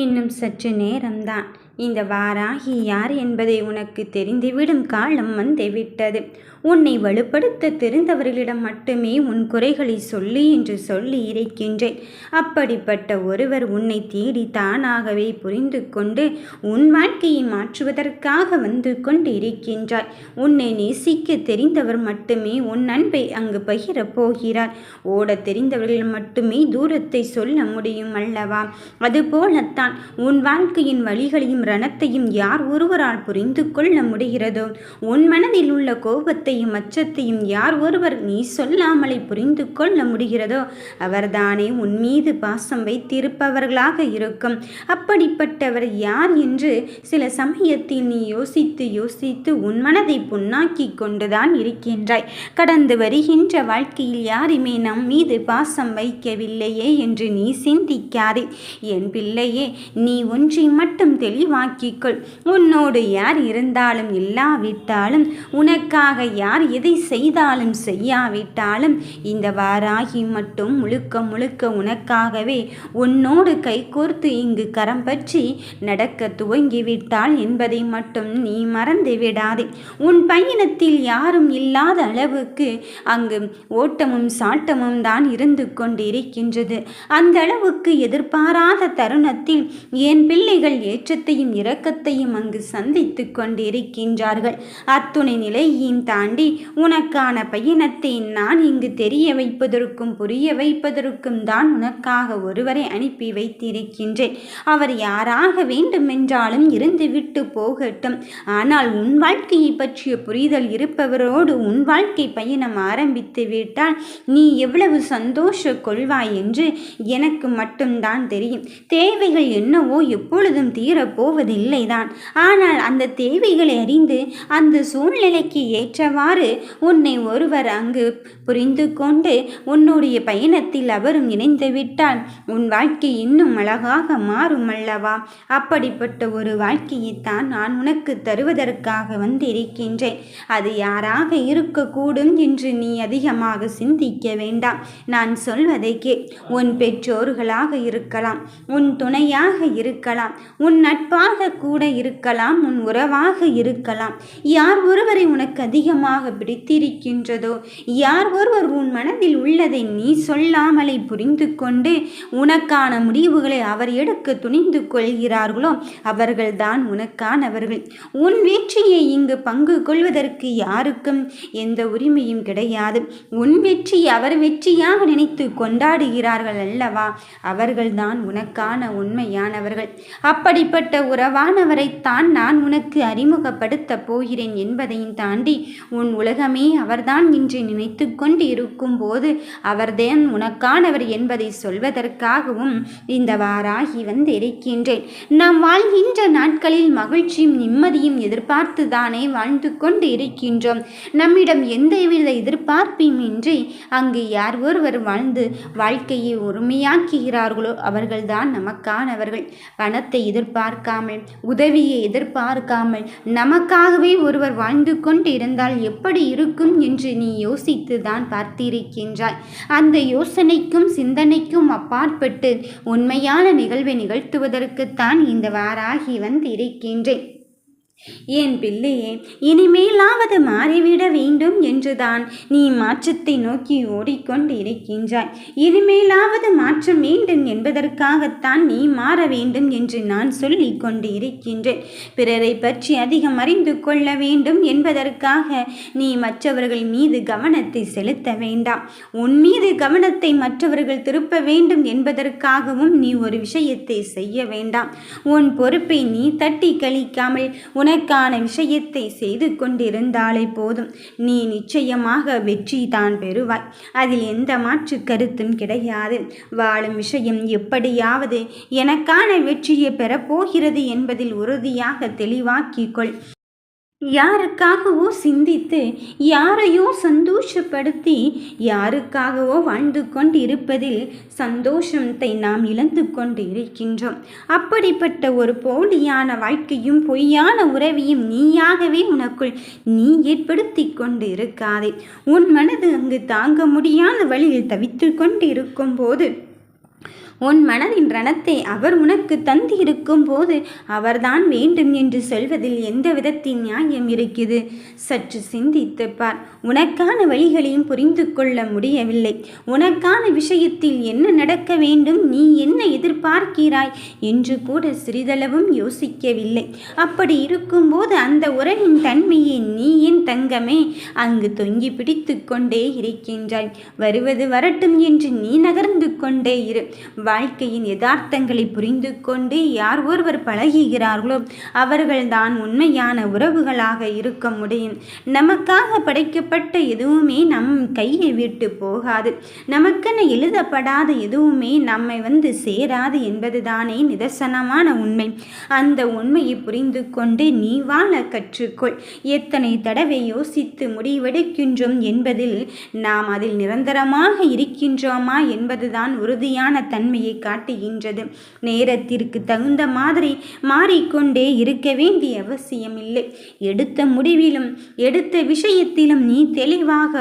இன்னும் சற்று நேரம்தான். இந்த வாராகி யார் என்பதை உனக்கு தெரிந்துவிடும் காலம் வந்துவிட்டது. உன்னை வலுப்படுத்த தெரிந்தவர்களிடம் மட்டுமே உன் குறைகளை சொல்லி என்று சொல்லி இருக்கின்றேன் அப்படிப்பட்ட ஒருவர் உன்னை தேடி தானாகவே புரிந்து கொண்டு உன் வாழ்க்கையை மாற்றுவதற்காக வந்து கொண்டு இருக்கின்றார். உன்னை நேசிக்க தெரிந்தவர் மட்டுமே உன் அன்பை அங்கு பகிரப் போகிறார். ஓடத் தெரிந்தவர்கள் மட்டுமே தூரத்தை சொல்ல முடியும் அல்லவா? அதுபோலத்தான் உன் வாழ்க்கையின் வழிகளையும் ரணத்தையும் யார் ஒருவரால் புரிந்து கொள்ள முடிகிறதோ? உன் மனதில் உள்ள கோபத்தையும் அச்சத்தையும் யார் ஒருவர் நீ சொல்லாமலே புரிந்து கொள்ள முடிகிறதோ? அவர்தானே உன் மீது பாசம் வைத்திருப்பவர்களாக இருக்கும். அப்படிப்பட்டவர் யார் என்று சில சமயத்தில் நீ யோசித்து யோசித்து உன் மனதை புண்ணாக்கி கொண்டுதான் இருக்கின்றாய். கடந்து வருகின்ற வாழ்க்கையில் யாருமே நம் மீது பாசம் வைக்கவில்லையே என்று நீ சிந்திக்காதே. என் பிள்ளையே நீ ஒன்றை மட்டும் தெளிவாக்கிக்கொள் உன்னோடு யார் இருந்தாலும் இல்லாவிட்டாலும் உனக்காக யார் எதை செய்தாலும் செய்யாவிட்டாலும் இந்த வாராகி மட்டும் முழுக்க முழுக்க உனக்காகவே உன்னோடு கைகோர்த்து இங்கு கரம் பற்றி நடக்க துவங்கிவிட்டாள் என்பதை மட்டும் நீ மறந்து விடாதே. உன் பயணத்தில் யாரும் இல்லாத அளவுக்கு அங்கு ஓட்டமும் சாட்டமும் தான் இருந்து கொண்டிருக்கின்றது. அந்த அளவுக்கு எதிர்பாராத தருணத்தில் என் பிள்ளைகள் ஏற்றத்தையும் இரக்கத்தையும் அங்கு சந்தித்து கொண்டிருக்கின்றார்கள். அத்துணை நிலையையும் தாண்டி உனக்கான பயணத்தை நான் இங்கு தெரிய வைப்பதற்கும் புரிய வைப்பதற்கும் தான் உனக்காக ஒருவரை அனுப்பி வைத்திருக்கின்றேன். அவர் யாராக வேண்டுமென்றாலும் இருந்துவிட்டு போகட்டும். ஆனால் உன் வாழ்க்கையை பற்றிய புரிதல் இருப்பவரோடு உன் வாழ்க்கை பயணம் ஆரம்பித்து விட்டால் நீ எவ்வளவு சந்தோஷ கொள்வாய் என்று எனக்கு மட்டும்தான் தெரியும். தேவைகள் என்னவோ எப்பொழுதும் தீரப்போ போவதில்லைதான். ஆனால் அந்த தேவைகளை அறிந்து அந்த சூழ்நிலைக்கு ஏற்றவாறு உன்னை ஒருவர் அங்கு புரிந்து கொண்டு உன்னுடைய பயணத்தில் அவரும் இணைந்துவிட்டால் உன் வாழ்க்கை இன்னும் அழகாக மாறும் அல்லவா அப்படிப்பட்ட ஒரு வாழ்க்கையைத்தான் நான் உனக்கு தருவதற்காக வந்திருக்கின்றேன். அது யாராக இருக்கக்கூடும் என்று நீ அதிகமாக சிந்திக்க வேண்டாம். நான் சொல்வதை கே உன் பெற்றோர்களாக இருக்கலாம். உன் துணையாக இருக்கலாம். உன் நட்பு நட்பாக கூட இருக்கலாம் உன் உறவாக இருக்கலாம். யார் ஒருவரை உனக்கு அதிகமாக பிடித்திருக்கின்றதோ யார் ஒருவர் உன் மனதில் உள்ளதை நீ சொல்லாமலே புரிந்து கொண்டு உனக்கான முடிவுகளை அவர் எடுக்க துணிந்து கொள்கிறார்களோ அவர்கள்தான் உனக்கானவர்கள். உன் வெற்றியை இங்கு பங்கு கொள்வதற்கு யாருக்கும் எந்த உரிமையும் கிடையாது. உன் வெற்றி அவர் வெற்றியாக நினைத்து கொண்டாடுகிறார்கள் அல்லவா அவர்கள்தான் உனக்கான உண்மையானவர்கள். அப்படிப்பட்ட உறவானவரைத்தான் நான் உனக்கு அறிமுகப்படுத்தப் போகிறேன் என்பதையும் தாண்டி உன் உலகமே அவர்தான் என்று நினைத்து கொண்டு இருக்கும்போது அவர்தான் உனக்கானவர் என்பதை சொல்வதற்காகவும் இந்த வாராகி வந்து இருக்கின்றேன். நாம் வாழ்கின்ற நாட்களில் மகிழ்ச்சியும் நிம்மதியும் எதிர்பார்த்து தானே வாழ்ந்து கொண்டு இருக்கின்றோம். நம்மிடம் எந்தவித எதிர்பார்ப்பையும் இன்றி அங்கு யார் ஒருவர் வாழ்ந்து வாழ்க்கையை உரிமையாக்குகிறார்களோ அவர்கள்தான் நமக்கானவர்கள். பணத்தை எதிர்பார்க்காமல் உதவியை எதிர்பார்க்காமல் நமக்காகவே ஒருவர் வாழ்ந்து கொண்டு இருந்தால் எப்படி இருக்கும் என்று நீ யோசித்து தான் பார்த்திருக்கின்றாய். அந்த யோசனைக்கும் சிந்தனைக்கும் அப்பாற்பட்டு உண்மையான நிகழ்வை நிகழ்த்துவதற்குத்தான் இந்த வாராகி வந்திருக்கின்றேன். என் பிள்ளையே இனிமேலாவது மாறிவிட வேண்டும் என்றுதான். நீ மாற்றத்தை நோக்கி ஓடிக்கொண்டு இருக்கின்றாய் இனிமேலாவது மாற்றம் வேண்டும் என்பதற்காகத்தான் நீ மாற வேண்டும் என்று நான் சொல்லிக் கொண்டு இருக்கின்றேன் பிறரை பற்றி அதிகம் அறிந்து கொள்ள வேண்டும் என்பதற்காக நீ மற்றவர்கள் மீது கவனத்தை செலுத்த வேண்டாம். உன் மீது கவனத்தை மற்றவர்கள் திருப்ப வேண்டும் என்பதற்காகவும் நீ ஒரு விஷயத்தை செய்ய வேண்டாம். உன் பொறுப்பை நீ தட்டி கழிக்காமல் உனக்கான விஷயத்தை செய்து கொண்டிருந்தாலே போதும். நீ நிச்சயமாக வெற்றி தான் பெறுவாய். அதில் எந்த மாற்று கருத்தும் கிடையாது. வாழும் விஷயம் எப்படியாவது எனக்கான வெற்றியை பெறப்போகிறது என்பதில் உறுதியாக தெளிவாக்கிக்கொள் யாருக்காகவோ சிந்தித்து யாரையோ சந்தோஷப்படுத்தி யாருக்காகவோ வாழ்ந்து கொண்டு இருப்பதில் சந்தோஷத்தை நாம் இழந்து கொண்டு இருக்கின்றோம் அப்படிப்பட்ட ஒரு போலியான வாழ்க்கையும் பொய்யான உறவையும் நீயாகவே உனக்குள் நீ ஏற்படுத்தி கொண்டு இருக்காதே உன் மனது அங்கு தாங்க முடியாத வழியில் தவித்து கொண்டு இருக்கும்போது உன் மனதின் ரணத்தை அவர் உனக்கு தந்து இருக்கும் போது அவர்தான் வேண்டும் என்று சொல்வதில் எந்த விதத்தின் நியாயம் இருக்குது சற்று சிந்தித்து பார். உனக்கான வழிகளையும் புரிந்து கொள்ள முடியவில்லை. உனக்கான விஷயத்தில் என்ன நடக்க வேண்டும்? நீ என்ன எதிர்பார்க்கிறாய்? என்று கூட சிறிதளவும் யோசிக்கவில்லை. அப்படி இருக்கும்போது அந்த உறவின் தன்மையை நீ என் தங்கமே? அங்கு தொங்கி பிடித்து கொண்டே இருக்கின்றாய். வருவது வரட்டும் என்று நீ நகர்ந்து கொண்டே இரு. வாழ்க்கையின் யதார்த்தங்களை புரிந்து கொண்டு யார் ஒருவர் பழகுகிறார்களோ அவர்கள்தான் உண்மையான உறவுகளாக இருக்க முடியும். நமக்காக படைக்கப்பட்ட எதுவுமே நம் கையை விட்டு போகாது. நமக்கென எழுதப்படாத எதுவுமே நம்மை வந்து சேராது என்பதுதானே நிதர்சனமான உண்மை. அந்த உண்மையை புரிந்து கொண்டு நீ வாழ கற்றுக்கொள். எத்தனை தடவை யோசித்து முடிவெடுக்கின்றோம் என்பதில் நாம் அதில் நிரந்தரமாக இருக்கின்றோமா என்பதுதான் உறுதியான தன்மை. தன்மையை காட்டுகின்றது. நேரத்திற்கு தகுந்த மாதிரி மாறிக்கொண்டே இருக்க வேண்டிய அவசியமில்லை. எடுத்த முடிவிலும் எடுத்த விஷயத்திலும் நீ தெளிவாக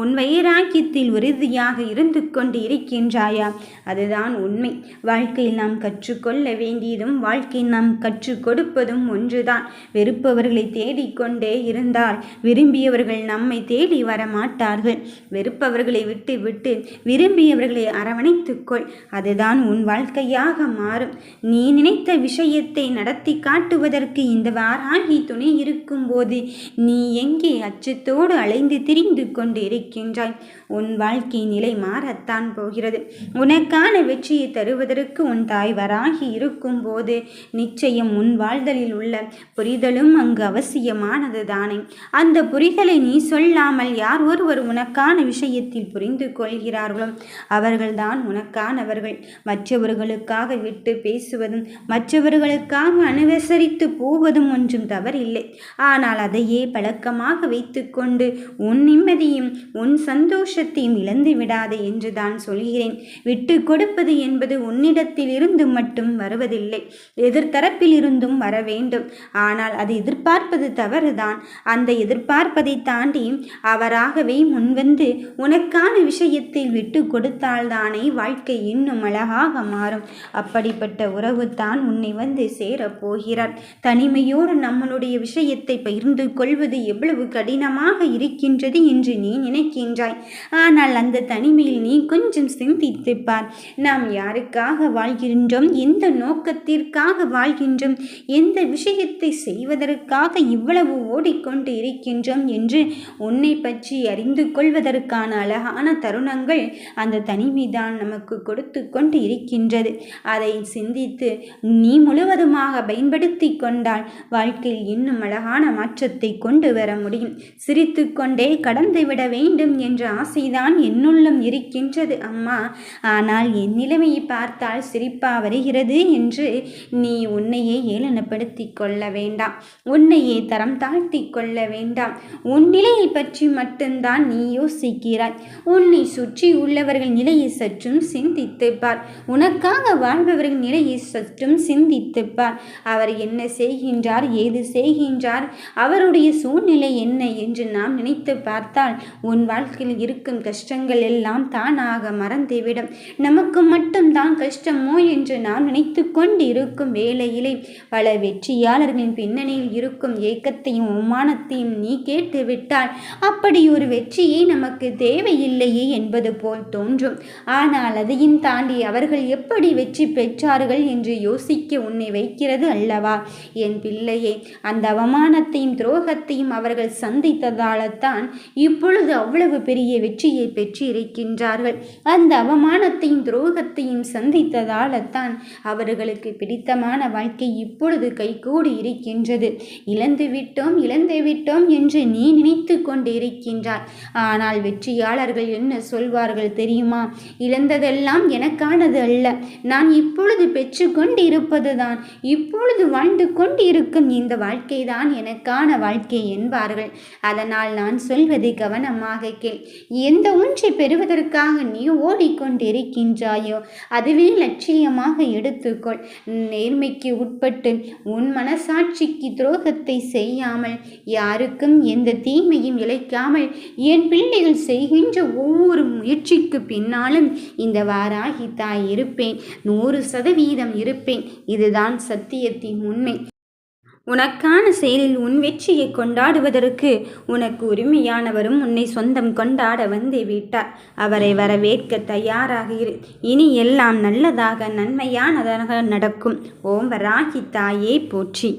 உன் வைராக்கியத்தில் உறுதியாக இருந்து கொண்டு இருக்கின்றாயா? அதுதான் உண்மை. வாழ்க்கையில் நாம் கற்றுக்கொள்ள வேண்டியதும் வாழ்க்கையில் நாம் கற்றுக் கொடுப்பதும் ஒன்றுதான். வெறுப்பவர்களை தேடிக்கொண்டே இருந்தால் விரும்பியவர்கள் நம்மை தேடி வர மாட்டார்கள் வெறுப்பவர்களை விட்டு விட்டு விரும்பியவர்களை அரவணைத்துக்கொள் அதுதான் உன் வாழ்க்கையாக மாறும். நீ நினைத்த விஷயத்தை நடத்தி காட்டுவதற்கு இந்த வாராகி துணை இருக்கும்போது நீ எங்கே அச்சத்தோடு அலைந்து திரிந்து கொண்டு இருக்கின்றாய்? உன் வாழ்க்கை நிலை மாறத்தான் போகிறது. உனக்கான வெற்றியை தருவதற்கு உன் தாய் வராகி இருக்கும்போது நிச்சயம் உன் வாழ்தலில் உள்ள புரிதலும் அங்கு அவசியமானது தானே. அந்த புரிதலை நீ சொல்லாமல் யார் ஒருவர் உனக்கான விஷயத்தில் புரிந்து கொள்கிறார்களோ? அவர்கள்தான் உனக்கானவர்கள். மற்றவர்களுக்காக விட்டு பேசுவதும் மற்றவர்களுக்காக அனுசரித்து போவதும் ஒன்றும் தவறில்லை. ஆனால் அதையே பழக்கமாக வைத்துக்கொண்டு உன் நிம்மதியும் உன் சந்தோஷத்தையும் இழந்து விடாதே என்று தான் சொல்கிறேன். விட்டு கொடுப்பது என்பது உன்னிடத்தில் இருந்து மட்டும் வருவதில்லை. எதிர்த்தரப்பில் இருந்தும் வர வேண்டும். ஆனால் அது எதிர்பார்ப்பது தவறுதான். அந்த எதிர்பார்ப்பதை தாண்டி அவராகவே முன்வந்து உனக்கான விஷயத்தில் விட்டு கொடுத்தால்தானே வாழ்க்கை இன்னும் அழகாக மாறும். அப்படிப்பட்ட உறவு தான் உன்னை வந்து சேரப்போகிறார் தனிமையோடு நம்மளுடைய விஷயத்தை பகிர்ந்து கொள்வது எவ்வளவு கடினமாக இருக்கின்றது என்று நீ நினைக்கின்றாய். ஆனால் அந்த தனிமையில் நீ கொஞ்சம் சிந்தித்துப்பார். நாம் யாருக்காக வாழ்கின்றோம்? எந்த நோக்கத்திற்காக வாழ்கின்றோம்? எந்த விஷயத்தை செய்வதற்காக இவ்வளவு ஓடிக்கொண்டு இருக்கின்றோம் என்று உன்னை பற்றி அறிந்து கொள்வதற்கான அழகான தருணங்கள் அந்த தனிமைதான் நமக்கு கொடுத்து கொண்டு இருக்கின்றது அதை சிந்தித்து நீ முழுவதுமாக பயன்படுத்தி கொண்டால் வாழ்க்கையில் இன்னும் அழகான மாற்றத்தை கொண்டு வர முடியும். சிரித்து கொண்டே கடந்து விட வேண்டும் என்ற ஆசைதான் என்னுள்ளும் இருக்கின்றது அம்மா. ஆனால் என் நிலைமையை பார்த்தால் சிரிப்பா வருகிறது என்று நீ உன்னையே ஏளனப்படுத்தி கொள்ள வேண்டாம். உன்னையே தரம் தாழ்த்தி கொள்ள வேண்டாம். உன் நிலையை பற்றி மட்டும்தான் நீ யோசிக்கிறாய். உன்னை சுற்றி உள்ளவர்கள் நிலையை சற்றும் சிந்தித்து பார். உனக்காக வாழ்பவரின் நிலையை சற்றும் சிந்தித்துப்பார். அவர் என்ன செய்கின்றார்? ஏது செய்கின்றார்? அவருடைய சூழ்நிலை என்ன என்று நாம் நினைத்து பார்த்தால் உன் வாழ்க்கையில் இருக்கும் கஷ்டங்கள் எல்லாம் தானாக மறந்துவிடும். நமக்கு மட்டும்தான் கஷ்டமோ என்று நாம் நினைத்து கொண்டு இருக்கும் வேளையிலே பல வெற்றியாளர்களின் பின்னணியில் இருக்கும் ஏக்கத்தையும் அவமானத்தையும் நீ கேட்டுவிட்டால் அப்படி ஒரு வெற்றியை நமக்கு தேவையில்லையே என்பது போல் தோன்றும். ஆனால் அதையும் தாண்டி அவர்கள் எப்படி வெற்றி பெற்றார்கள் என்று யோசிக்க உன்னை வைக்கிறது அல்லவா? என் பிள்ளையே அந்த அவமானத்தையும் துரோகத்தையும் அவர்கள் சந்தித்ததால்தான் இப்பொழுது அவ்வளவு பெரிய வெற்றியை பெற்று இருக்கின்றார்கள் அந்த அவமானத்தையும் துரோகத்தையும் சந்தித்ததால்தான் அவர்களுக்கு பிடித்தமான வாழ்க்கை இப்பொழுது கைகூடி இருக்கின்றது. இழந்து விட்டோம் இழந்து விட்டோம் என்று நீ நினைத்து கொண்டிருக்கின்றாய். ஆனால் வெற்றியாளர்கள் என்ன சொல்வார்கள் தெரியுமா? இழந்ததெல்லாம் எனக்கானது அல்ல. நான் இப்பொழுது பெற்று கொண்டு இருப்பதுதான் இப்பொழுது வாழ்ந்து கொண்டு இருக்கும் இந்த வாழ்க்கை தான் எனக்கான வாழ்க்கை என்பார்கள். அதனால் நான் சொல்வதை கவனமாக கேள். எந்த ஒன்றை பெறுவதற்காக நீ ஓடிக்கொண்டிருக்கின்றாயோ அதுவே லட்சியமாக எடுத்துக்கொள். நேர்மைக்கு உட்பட்டு உன் மனசாட்சிக்கு துரோகத்தை செய்யாமல் யாருக்கும் எந்த தீமையும் இழைக்காமல் என் பிள்ளைகள் செய்கின்ற ஒவ்வொரு முயற்சிக்கு பின்னாலும் இந்த வாராகி தாய் இருப்பேன். நூறு சதவீதம் இருப்பேன். இதுதான் சத்தியத்தின் உண்மை. உனக்கான செயலில் உன் வெற்றியை கொண்டாடுவதற்கு உனக்கு உரிமையானவரும் உன்னை சொந்தம் கொண்டாட வந்து விட்டார். அவரை வரவேற்க தயாராக இரு. இனி எல்லாம் நல்லதாக நன்மையானதாக நடக்கும். ஓம் வராகி தாயே போற்றி.